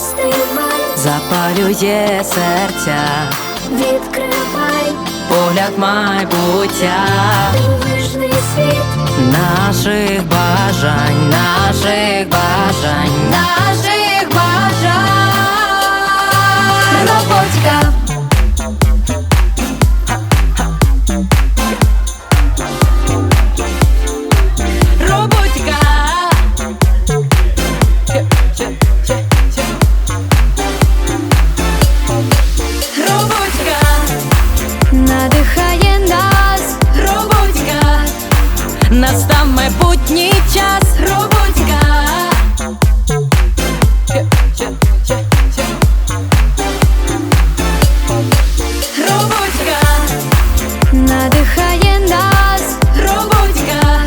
Розстивай, запалює серця, відкривай, погляд майбуття. Дивижний світ, наших бажань, наших настав майбутній час, роботька. Роботька, надихає нас, роботька,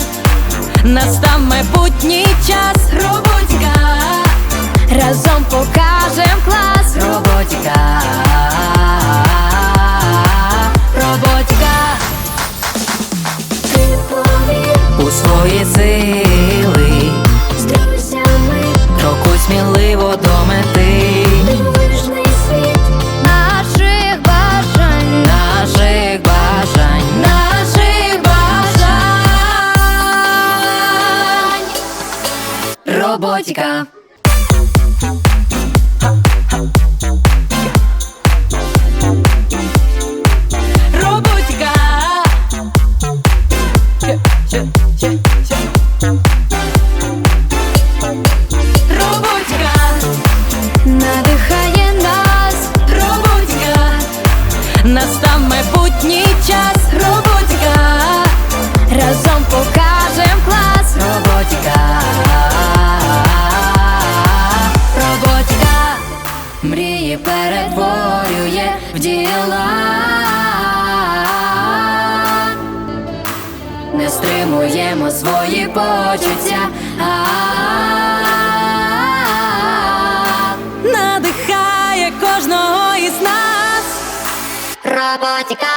настав майбутній час, роботька. разом покажем клас, Роботька, Роботіка. Роботіка. В діла, не стримуємо свої почуття. Надихає кожного із нас. Роботіка.